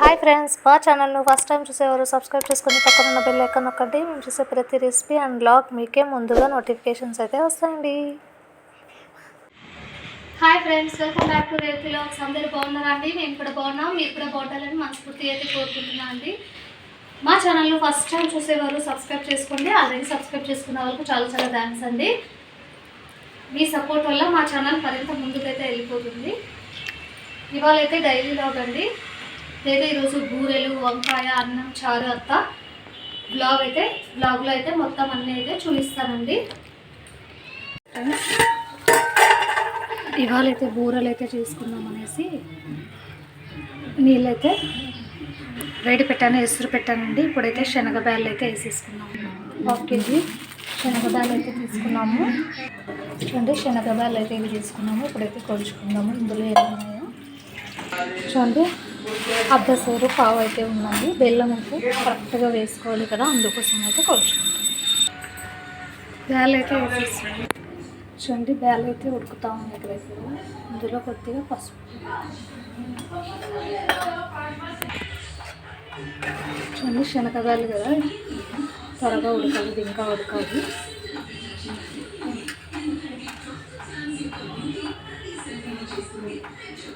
Hi friends మా ఛానల్ను first time చూసేవారు సబ్స్క్రైబ్ చేసుకుని పక్కన ఉన్న బెల్ ఐకాన్ నొక్కండి. మేము చూసే ప్రతి రెసిపీ అండ్ బ్లాగ్ మీకే ముందుగా నోటిఫికేషన్స్ అయితే వస్తాయండి. Hi friends welcome back to రేపు బ్లాగ్స్ అందరూ బాగున్నారా అండి? మేము కూడా బాగున్నాం. మీరు కూడా బాగుండాలని మనస్ఫూర్తి అయితే కోరుకుంటున్నాం అండి. మా ఛానల్ను ఫస్ట్ టైం చూసేవారు సబ్స్క్రైబ్ చేసుకోండి. ఆల్రెడీ సబ్స్క్రైబ్ చేసుకున్న వాళ్ళకు చాలా చాలా థ్యాంక్స్ అండి. మీ సపోర్ట్ వల్ల మా ఛానల్ మరింత ముందుకైతే వెళ్ళిపోతుంది. ఇవాళ అయితే డైలీ లాగ్ అండి. లేదా ఈరోజు బూరెలు వంకాయ అన్నం చారు అత్త బ్లాగ్ అయితే బ్లాగ్లో అయితే మొత్తం అన్నీ అయితే చూపిస్తానండి. ఇవాళ అయితే బూరెలు అయితే చేసుకుందాం అనేసి నీళ్ళైతే వేడి పెట్టాను ఎసురు పెట్టానండి. ఇప్పుడైతే శనగ బ్యాళ్ళు అయితే వేసేసుకున్నాము హాఫ్ కేజీ శనగ బ్యాల్ అయితే తీసుకున్నాము. చూడండి శనగ అయితే ఇవి తీసుకున్నాము ఇప్పుడైతే కొలుచుకుందాము ఇందులో ఏమున్నాయో చూడండి అర్ధ సేరు పావు అయితే ఉందండి. బెల్లం అయితే కరెక్ట్గా వేసుకోవాలి కదా అందుకోసం అయితే కొలుచుకుంటాం. బ్యాల్ అయితే వేసేస్తాం చూడండి బ్యాల్ అయితే ఉడుకుతా ఉంది ఇక్కడైతే. ఇందులో కొద్దిగా పసుపు. చూడండి శనగబ్యాలు కదా. త్వరగా ఉడకాలి ఇంకా ఉడకాలి.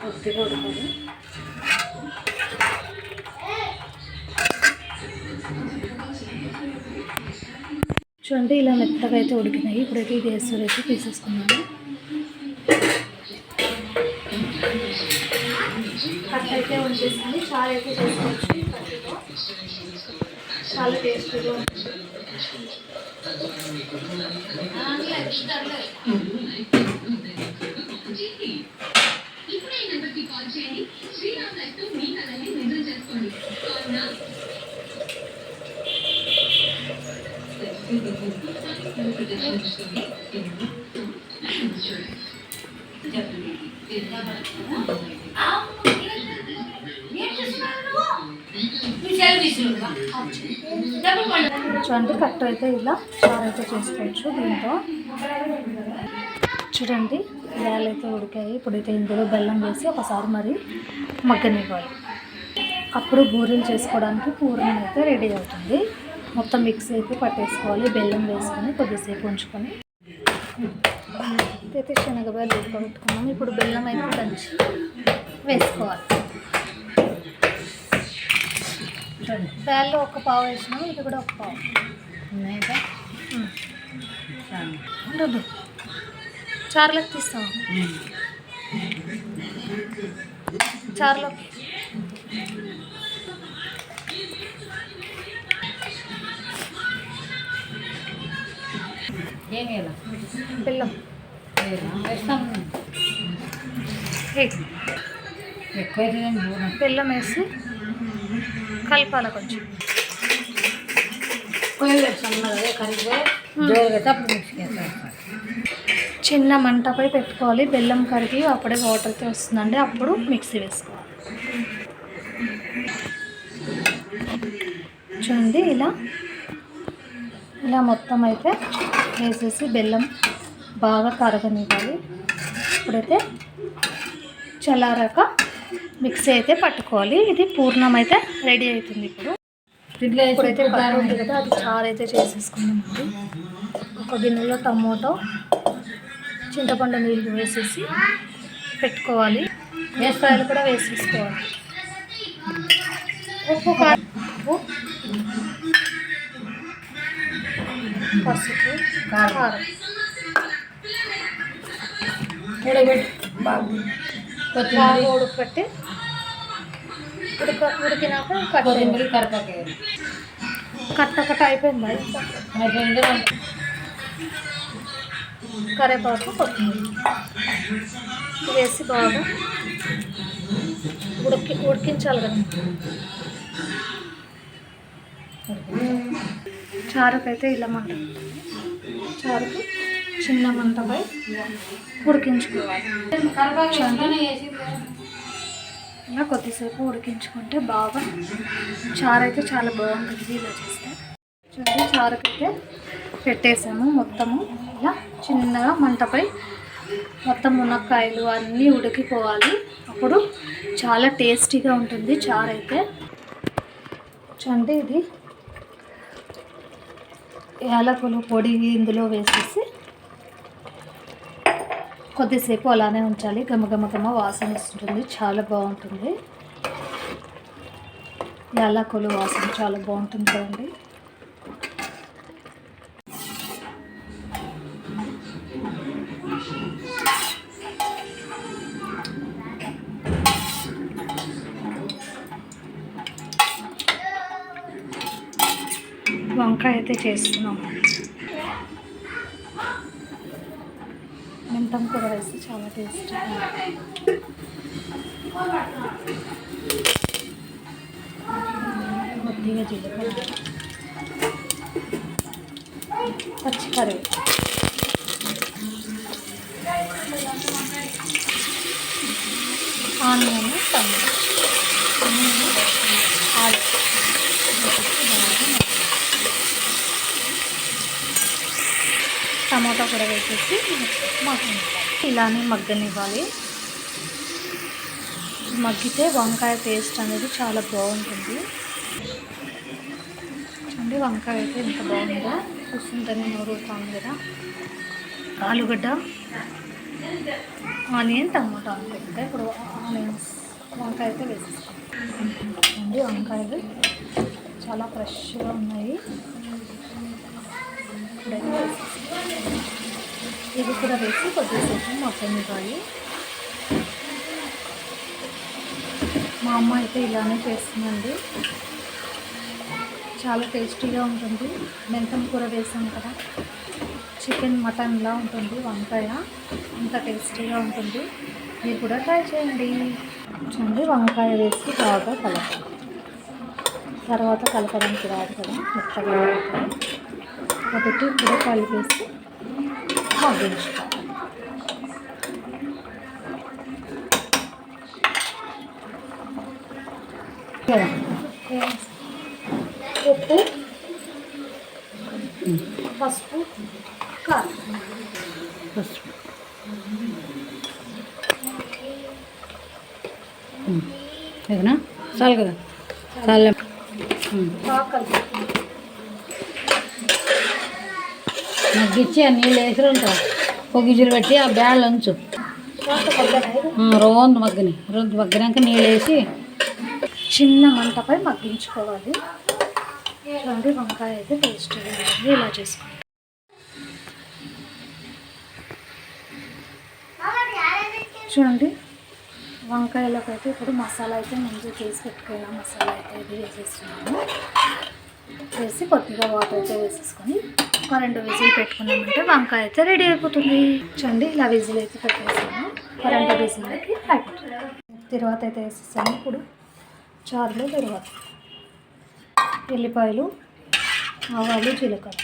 కొద్దిగా ఉడకాలి. చూడండి ఇలా మెత్తగా అయితే ఉడికినాయి. ఇప్పుడైతే ఇది వేస్తారు అయితే తీసేసుకున్నాను కట్ అయితే ఉంచేసింది చాలా అయితే చేసుకోవచ్చు చాలా టేస్ట్గా ఉంటుంది చూడండి కట్ అయితే ఇలా చారు అయితే చేసుకోవచ్చు దీంతో. చూడండి వేలు అయితే ఉడికాయి. ఇప్పుడైతే ఇందులో బెల్లం వేసి ఒకసారి మరి మగ్గనివ్వాలి. అప్పుడు బూరెలు చేసుకోవడానికి పూర్ణం అయితే రెడీ అవుతుంది. మొత్తం మిక్స్ అయితే పట్టేసుకోవాలి. బెల్లం వేసుకొని కొద్దిసేపు ఉంచుకొని. అయితే శనగబాయలు ఉడకబెట్టుకున్నాం ఇప్పుడు బెల్లం అయితే దంచి వేసుకోవాలి. బ్యాల్లో ఒక పావు వేసినాం. ఇది కూడా ఒక పావు. ఉన్నాయిగా ఉండదు. చారులోకి తీస్తాం. చారులోకి. బెల్లం బెల్లం వేసి కలపాలి కొంచెం. చిన్న మంటపై పెట్టుకోవాలి. బెల్లం కరిగి అప్పుడే వాటర్ అయితే వస్తుందండి. అప్పుడు మిక్సీ వేసుకోవాలి. చూడండి ఇలా. ఇలా మొత్తం అయితే వేసేసి బెల్లం బాగా కరగనివ్వాలి. ఇప్పుడైతే చల్లారాక మిక్సీ అయితే పట్టుకోవాలి. ఇది పూర్ణం అయితే రెడీ అవుతుంది ఇప్పుడు. ఇప్పుడైతే కారం ఉంది కదా అది చారు అయితే చేసేసుకున్నామండి ఒక గిన్నెలో టమోటో చింతపండు నీళ్ళు వేసేసి పెట్టుకోవాలి. వేసుకాయలు కూడా వేసేసుకోవాలి. ఉప్పు కారం. ఉప్పు పసుపు కారం ఉడకబెట్టి బాగా కొత్తిమీర బాగా ఉడకపెట్టి ఉడక ఉడికినాక కట్ కొత్తిమీర కరపాకేయాలి కట్ట కట్ట అయిపోయిందా ఇంకా? అయిపోయింది కరివేపాకు కొత్తిమీర వేసి బాగా ఉడికి ఉడికించాలి కదా చారుకైతే ఇలా మంట. చారుకు చిన్న మంటపై ఉడికించుకోవాలి. ఇలా కొద్దిసేపు ఉడికించుకుంటే బాగా చారు అయితే చాలా బాగుంటుంది ఇలా చేస్తే. చూడండి చారుకైతే పెట్టేసాము మొత్తము. ఇలా చిన్నగా మంటపై మొత్తం మునక్కాయలు అన్నీ ఉడికిపోవాలి. అప్పుడు చాలా టేస్టీగా ఉంటుంది చారు అయితే చూడండి ఇది యాలకులు పొడి ఇందులో వేసేసి కొద్దిసేపు అలానే ఉంచాలి. గమగమగమ వాసన వస్తుంది చాలా బాగుంటుంది. యాలకులు వాసన చాలా బాగుంటుంది కదండి. వంకాయ అయితే చేస్తున్నాం. మెంతం కూర వేస్తే చాలా టేస్ట్ కొద్దిగా జీలకర్ర పచ్చికరి ఆనియన్ టమాటో ఆలు. టమాటా కూడా వేసేసి మగ్గనివ్వాలి ఇలానే మగ్గనివ్వాలి. మగ్గితే వంకాయ టేస్ట్ అనేది చాలా బాగుంటుంది. చూడండి వంకాయ అయితే ఎంత బాగుందో. చూస్తుంటేనే నూరుతాను కదా. ఆలుగడ్డ ఆనియన్ టమాటా అనుకుంటే ఇప్పుడు ఆనియన్స్ వంకాయ అయితే వేసేస్తాం. అండి వంకాయలు చాలా ఫ్రెష్గా ఉన్నాయి. ఇప్పుడైతే ఇది కూడా వేసి కొద్దిసేపు మగ్గనివ్వాలి. మా అమ్మ అయితే ఇలానే చేస్తుందండి. చాలా టేస్టీగా ఉంటుంది. మెంతం కూర వేసాం కదా. చికెన్ మటన్లా ఉంటుంది వంకాయ. అంత టేస్టీగా ఉంటుంది. మీరు కూడా ట్రై చేయండి. చూడండి వంకాయ వేసి బాగా కలపాలి. తర్వాత కలపడానికి రాదు కదా మెత్తగా కాబట్టి ఇప్పుడు కలిపేసి మగ్గించుకోవాలి ఉప్పు పసుపు కారం. పసుపు. ఏదనా చాలు కదా. చాలు. బాగా మగ్గిచ్చి ఆ నీళ్ళు వేసి ఉంటా పొగిజులు పెట్టి ఆ బ్యాళ్ళు ఉంచు. తర్వాత రోందు మగ్గని. రోందు మగ్గినాక నీళ్ళు వేసి చిన్న మంటపై మగ్గించుకోవాలి. చూడండి వంకాయ అయితే టేస్ట్ ఇలా చేసుకోండి. చూడండి వంకాయలోకి అయితే ఇప్పుడు మసాలా అయితే ముందు చేసి పెట్టుకున్న మసాలా అయితే ఇది వేసేస్తున్నాము వేసి కొద్దిగా వాటర్ అయితే వేసేసుకొని ఒక రెండు విజిల్ పెట్టుకున్నామంటే వంకాయ అయితే రెడీ అయిపోతుంది. చూడండి ఇలా విజిల్ అయితే పెట్టేసాము ఒక రెండు విజిల్కి తర్వాత అయితే వేసేసాము ఇప్పుడు చారులో తర్వాత. ఎల్లిపాయలు ఆవాలు జీలకర్ర.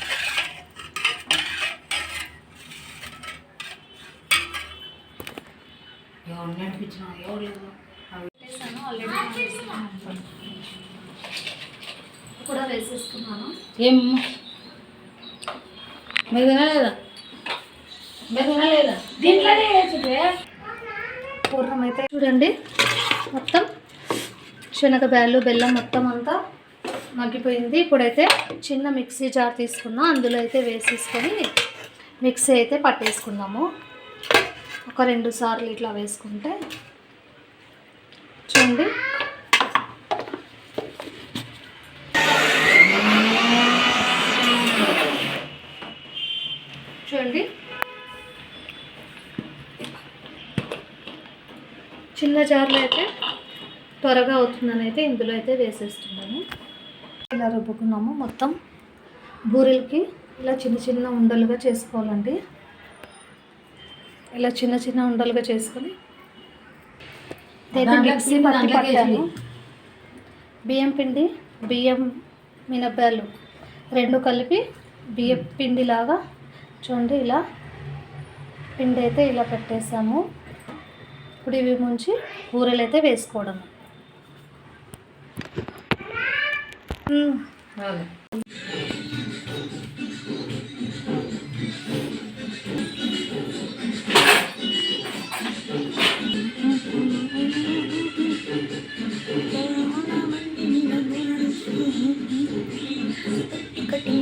కూడా వేసేసుకున్నాను ఏం? మీరు తినలేదా? మీరు తినలేదా? దీంట్లోనే పూర్ణం అయితే చూడండి మొత్తం శనగబ్యాలు బెల్లం మొత్తం అంతా మగ్గిపోయింది. ఇప్పుడైతే చిన్న మిక్సీ జార్ తీసుకున్నా. అందులో అయితే వేసేసుకొని మిక్సీ అయితే పట్టేసుకున్నాము ఒక రెండు సార్లు ఇట్లా వేసుకుంటే చూడండి. చిన్న జార్లో అయితే త్వరగా అవుతుందని అయితే ఇందులో అయితే వేసేస్తున్నాము ఇలా రుబ్బుకున్నాము. మొత్తం బూరెలకి ఇలా చిన్న చిన్న ఉండలుగా చేసుకోవాలండి. ఇలా చిన్న చిన్న ఉండలుగా చేసుకొని మిక్సీ దాంట్లోకి పట్టాను. బియ్యం పిండి బియ్యం మినప్పాలు రెండు కలిపి బియ్యం పిండిలాగా చూడండి ఇలా పిండి అయితే ఇలా పెట్టేసాము. ఇప్పుడు ఇవి ముంచి కూరలు అయితే వేసుకోవడం ఒకటి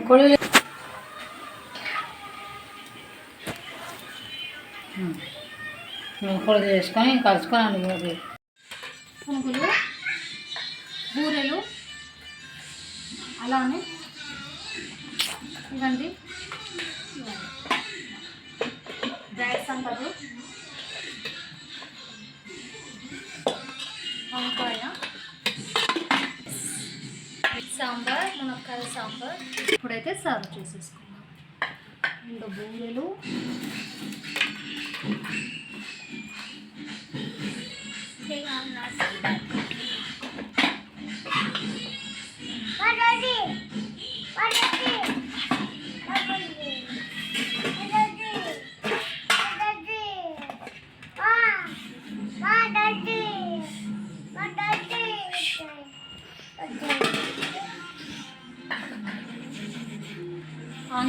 కొడుకు మేము కొడుకు చేసుకొని కలుసుకొని అది పునుగులు బూరెలు అలానే మునక్కాయ సాంబార్. ఇప్పుడైతే సర్వ్ చేసేసుకుందాం. రెండు బూరెలు.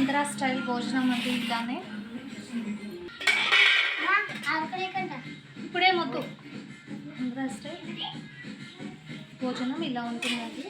ఆంధ్ర స్టైల్ భోజనం అంటే ఇలానే ఇప్పుడే మొత్తం ఆంధ్ర స్టైల్. భోజనం ఇలా ఉంటుందండి.